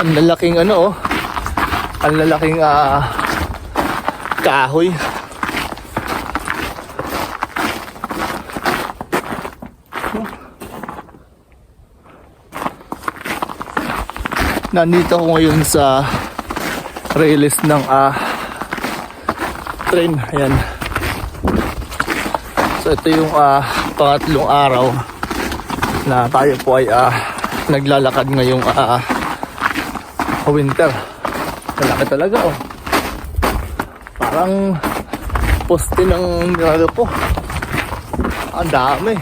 Ang lalaking ano oh. Ang lalaking ah kahoy. Nandito ako ngayon sa release ng ah train. Ayan. So ito yung ah pangatlong araw na tayo po ay ah naglalakad ngayong ah winter. Malaki talaga oh. Parang poste ng nilalo po. Ang dami.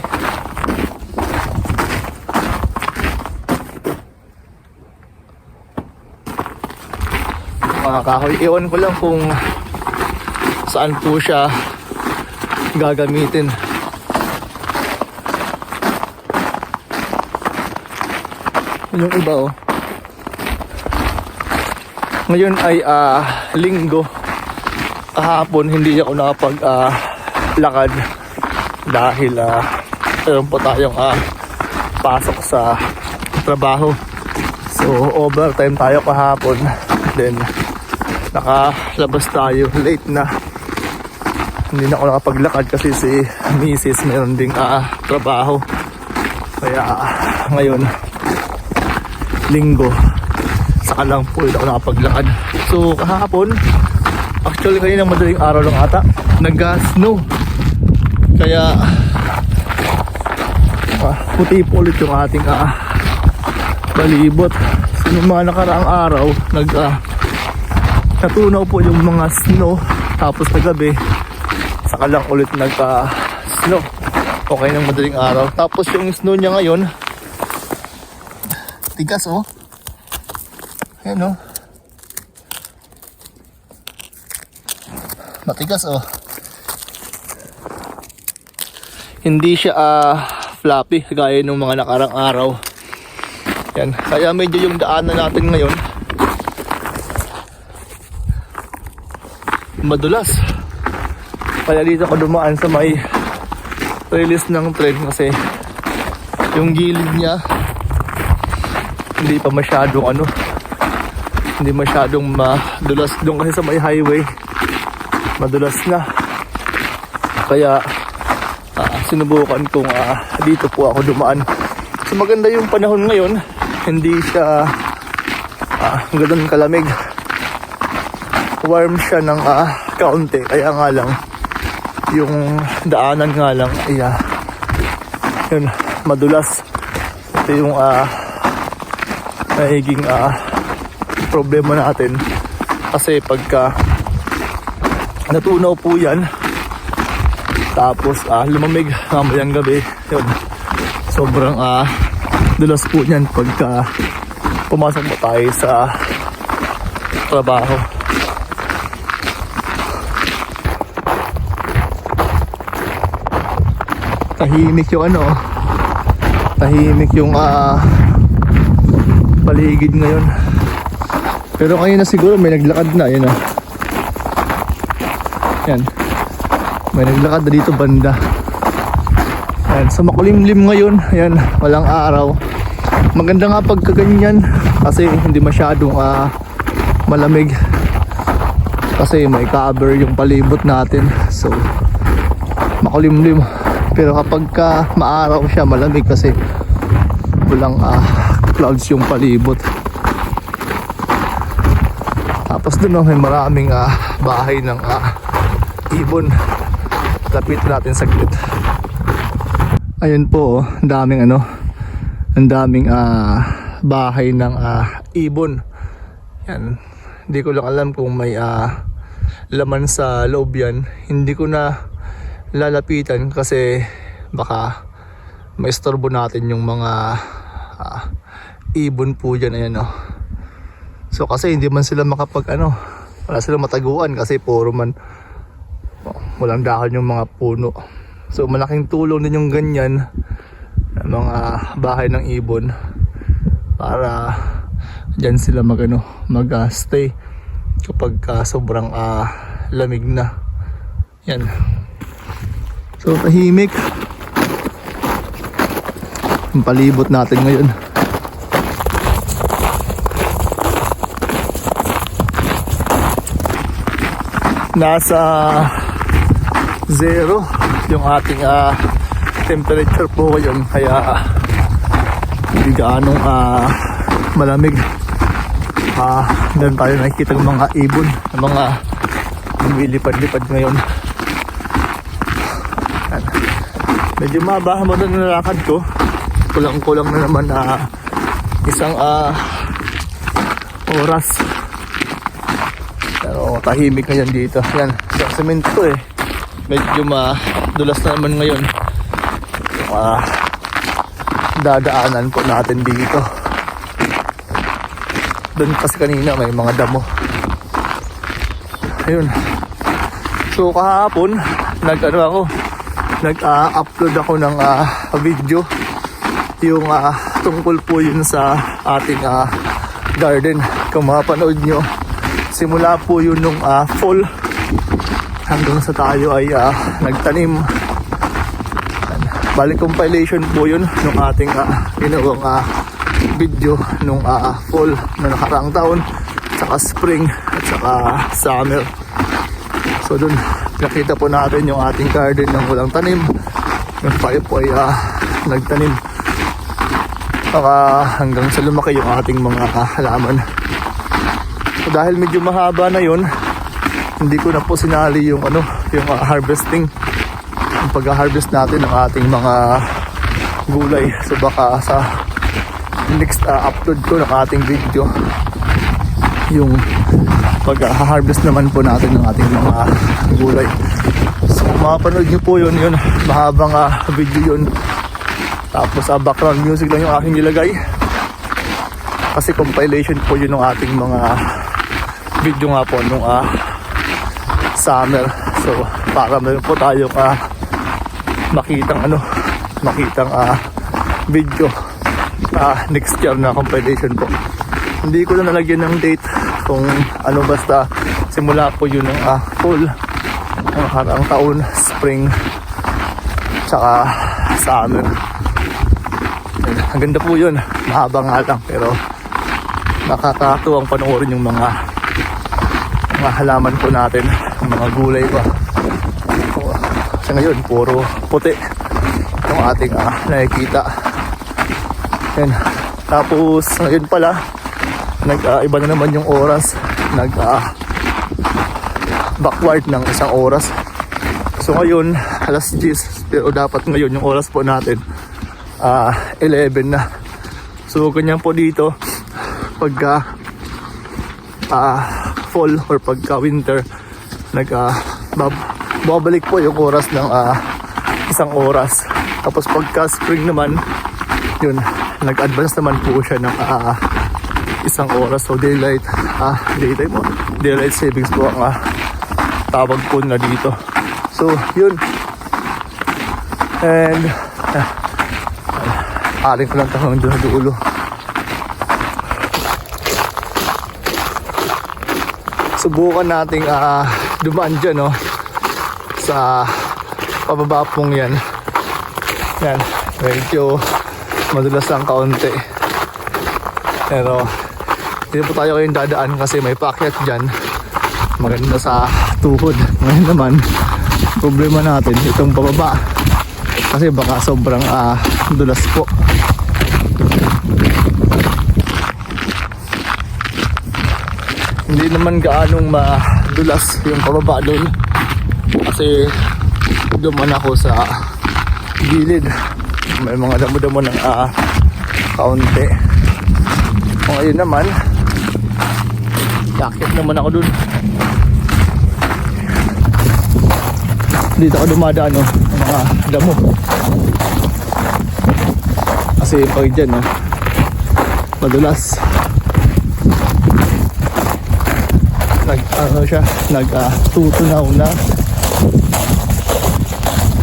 Mga kahoy, iwan ko lang kung saan po siya gagamitin. Yung iba oh. Ngayon ay ah, linggo. Kahapon hindi ako nakapag ah, dahil ah, meron po tayong ah, pasok sa trabaho. So overtime tayo kahapon. Then nakalabas tayo late na. Hindi na ako nakapaglakad kasi si Mrs. meron ding ah, trabaho. Kaya ngayon linggo saka lang po ako nakapaglakad. So kahapon actually kanina madaling araw lang ata nag-snow. Kaya ah, puti po ulit yung ating ah, palibot. So yung mga nakaraang araw nag ah, natunaw po yung mga snow tapos na gabi saka lang ulit nag ah, snow. Okay ng madaling araw. Tapos yung snow niya ngayon tigas oh. Ayan oh. Matigas oh. Hindi siya ah, floppy gaya ng mga nakarang araw. Yan. Kaya medyo yung daanan natin ngayon madulas. Kaya dito ako dumaan sa may release ng train kasi yung gilid niya hindi pa masyadong ano hindi masyadong madulas doon kasi sa may highway. Madulas na. Kaya ah, sinubukan kong ah, dito po ako dumaan. So maganda yung panahon ngayon. Hindi siya ah, ganun kalamig. Warm siya ng ah, kaunti. Kaya nga lang yung daanan nga lang ay ah, yun madulas. Ito yung ah, nagiging ah, problema natin. Kasi pagka natunaw po yan tapos ah, lumamig mamayang gabi. Yun. Sobrang ah, dulas po yan pagka pumasok po tayo sa trabaho. Tahimik yung ano tahimik yung ah, paligid ngayon. Pero ngayon na siguro may naglakad na, yun ah. Yan. May naglakad na dito banda. Yan, sa makulimlim ngayon, yan, walang araw. Maganda nga pagka ganyan kasi hindi masyadong ah, malamig. Kasi may cover yung palibot natin. So, makulimlim. Pero kapag ka maaraw siya, malamig kasi walang ah, clouds yung palibot. Tapos doon oh, may maraming ah, bahay ng ah, ibon. Lapit natin saglit. Ayun po, oh, daming ano, ang daming ah, bahay ng ah, ibon. Yan. Hindi ko lang alam kung may ah, laman sa loob yan. Hindi ko na lalapitan kasi baka maistorbo natin yung mga ah, ibon po dyan ayan oh. So kasi hindi man sila makapag ano wala silang mataguan kasi puro man walang dahon yung mga puno. So malaking tulong din yung ganyan na mga bahay ng ibon para dyan sila mag ano mag ah, stay kapag ah, sobrang ah, lamig na. Yan. So tahimik. Ang palibot natin ngayon nasa zero yung ating ah, temperature po ngayon. Kaya hindi gaanong ah, malamig. Ah, meron tayo nakikita ng mga ibon ng mga lumilipad-lipad ngayon. Yan. medyo mababa mo doon nalakad ko. Kulang-kulang na naman na isang ah, oras tahimik ngayon dito. Yan sa semento eh. Medyo madulas na naman ngayon. Yung dadaanan po natin dito. Doon kasi kanina may mga damo. Ayun. So kahapon nag ano ako? Nag ah, upload ako ng ah, video. Yung ah, tungkol po yun sa ating ah, garden. Kung mapanood nyo simula po yun nung ah, fall. Hanggang sa tayo ay ah, nagtanim. Balik compilation po yun nung ating uh, ginawang ah, video nung ah, fall na nakaraang taon saka spring at saka summer. So dun nakita po natin yung ating garden ng walang tanim. Yung tayo po ay ah, nagtanim. Saka hanggang sa lumaki yung ating mga ah, halaman dahil medyo mahaba na yun hindi ko na po sinali yung ano yung ah, harvesting. Yung pag-harvest natin ng ating mga gulay. So baka sa next ah, upload ko ng ating video yung pag-harvest naman po natin ng ating mga gulay. So mapanood nyo po yun yun. Mahabang ah, video yun. Tapos sa background music lang yung aking nilagay. Kasi compilation po yun ng ating mga video nga po nung ah, summer. So para meron po tayong ah, makitang ano makitang ah, video. Ah, next year na compilation po. Hindi ko na nalagyan ng date kung ano basta simula po yun ng ah, fall ng nakaraang taon spring tsaka summer. Ang ganda po yun. Mahaba nga lang pero nakakatuwang panoorin yung mga mga halaman po natin yung mga gulay pa So, sa ngayon puro puti. Yung ating ah, nakikita. Yan. tapos ngayon pala nag ah, iba na naman yung oras. Nag ah, backward ng isang oras. So ngayon alas 10 pero dapat ngayon yung oras po natin ah 11 na. So ganyan po dito. Pagka ah, fall or pagka winter nag bab- babalik po yung oras ng ah, isang oras. Tapos pagka spring naman yun nag-advance naman po siya ng ah, isang oras. So daylight ah daylight mo daylight savings po ang ah, tawag po na dito. So yun. And ah, aling ko lang tanong doon dulo subukan nating ah, dumaan dyan no? Sa pababa pong yan. Yan. Medyo madulas lang kaunti. Pero hindi po tayo kayong dadaan kasi may paakyat dyan. Maganda sa tuhod. Ngayon naman problema natin itong pababa. Kasi baka sobrang ah, dulas po hindi naman gaanong madulas yung pababa doon. Kasi duman ako sa gilid. May mga damo-damo ng ah, kaunti. O ngayon naman. Yakit naman ako dun dito ako dumadaan no, ng mga damo. Kasi pag dyan no, madulas. nag ano siya? Nag uh, na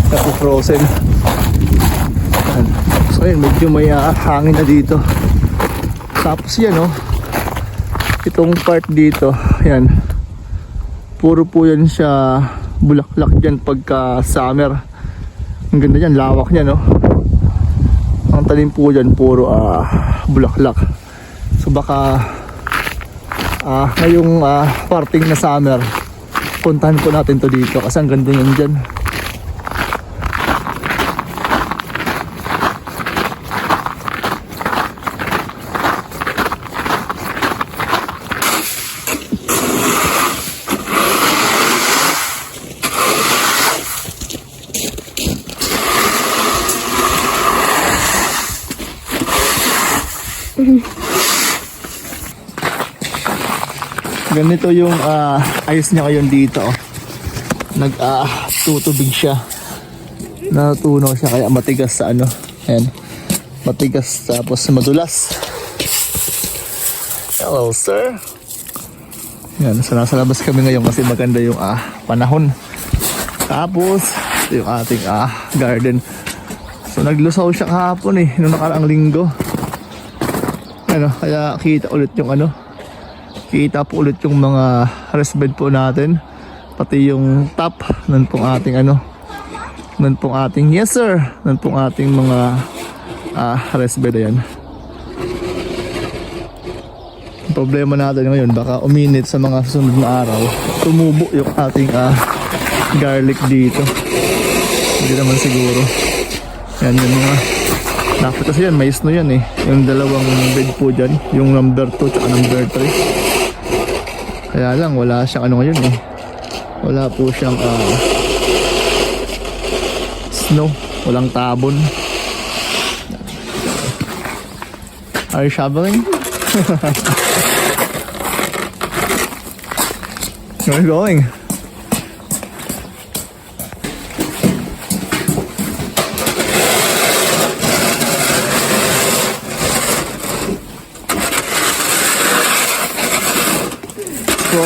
napu-frozen Yan. so yun medyo may ah, hangin na dito. Tapos yan oh. Itong part dito yan puro po yan siya bulaklak dyan pagka summer. Ang ganda dyan lawak niya no ang talim po dyan puro ah, bulaklak. So baka ah ngayong ah, parting na summer puntahan po natin to dito kasi ang ganda yun dyan. Ganito yung ah, ayos niya ngayon dito. oh. Nag ah, tutubig siya. Natunaw siya kaya matigas sa ano. Ayan. Matigas tapos madulas. Hello sir. Yan, so nasa labas kami ngayon kasi maganda yung ah, panahon. Tapos, yung ating ah, garden. So naglusaw siya kahapon eh, nung nakaraang linggo. Ano, kaya kita ulit yung ano, kita po ulit yung mga rest bed po natin. Pati yung top nun pong ating ano nun pong ating yes sir nun pong ating mga ah, rest bed ayan. Problema natin ngayon baka uminit sa mga susunod na araw. Tumubo yung ating ah, garlic dito. Hindi naman siguro. Yan yung mga dapat kasi yan mais no yan eh. Yung dalawang bed po dyan yung number 2 at number 3 kaya lang, wala siyang ano ngayon eh. Wala po siyang ah, snow. Walang tabon. Are you shoveling? Where are you going?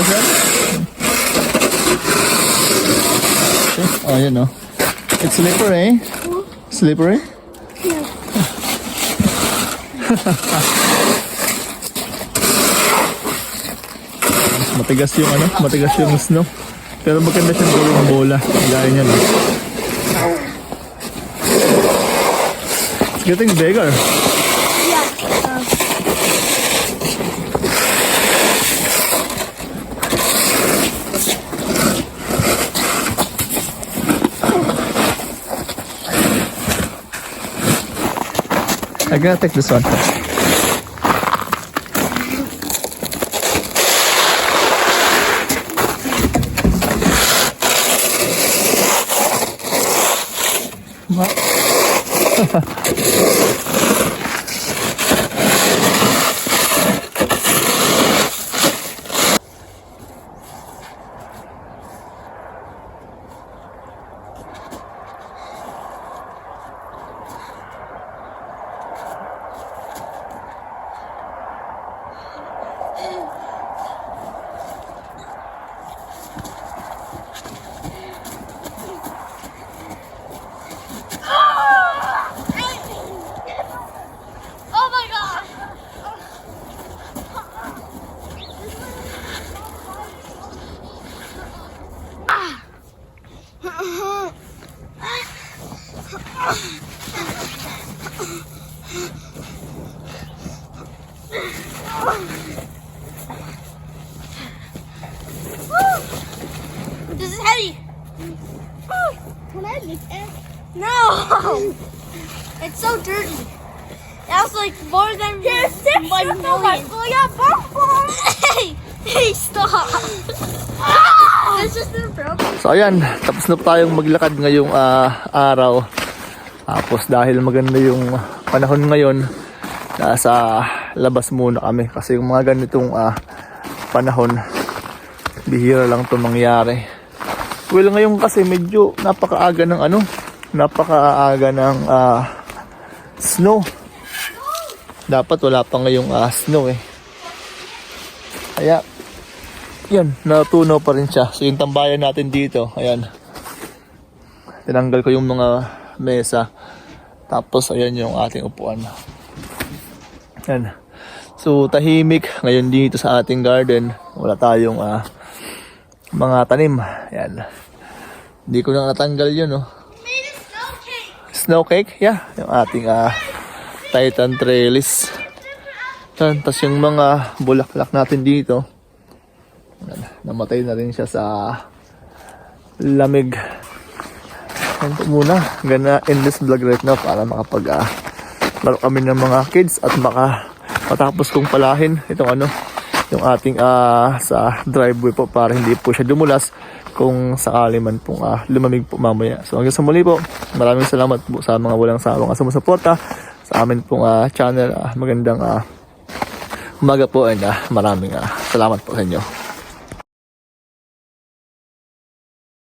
Frozen? Oh, yun no. It's slippery. Slippery? matigas yung ano, matigas yung snow. Pero maganda siyang gawing bola. Gaya niya no. It's getting bigger. I'm gonna take this one. What? This is heavy. Can I lick it? No! It's so dirty. That's like more than There's six one million. hey, hey, stop! This is the problem. So ayan, tapos na tayong maglakad ngayong ah, araw. Tapos dahil maganda yung panahon ngayon, nasa labas muna kami. Kasi yung mga ganitong ah, panahon, bihira lang to mangyari. Well, ngayon kasi medyo napakaaga ng ano, napakaaga ng ah, snow. Dapat wala pa ngayong ah, snow eh. Kaya, yan, natunaw pa rin siya. So yung tambayan natin dito, ayan. Tinanggal ko yung mga mesa. Tapos ayan yung ating upuan. Ayan. So tahimik ngayon dito sa ating garden. Wala tayong ah, mga tanim. Ayan. Hindi ko na natanggal yun, oh. Made a snow cake. Yeah. Yung ating ah, Titan trellis. Yan, tas yung mga bulaklak natin dito. Namatay na rin siya sa lamig. Yan po muna. Gana in this vlog right now para makapag ah, laro kami ng mga kids at maka matapos kong palahin itong ano yung ating ah, sa driveway po para hindi po siya dumulas kung sakali man pong ah, lumamig po mamaya. So hanggang sa muli po, maraming salamat po sa mga walang sawang sumusuporta sa amin pong ah, channel. Ah, magandang ah, umaga po and ah, maraming ah, salamat po sa inyo.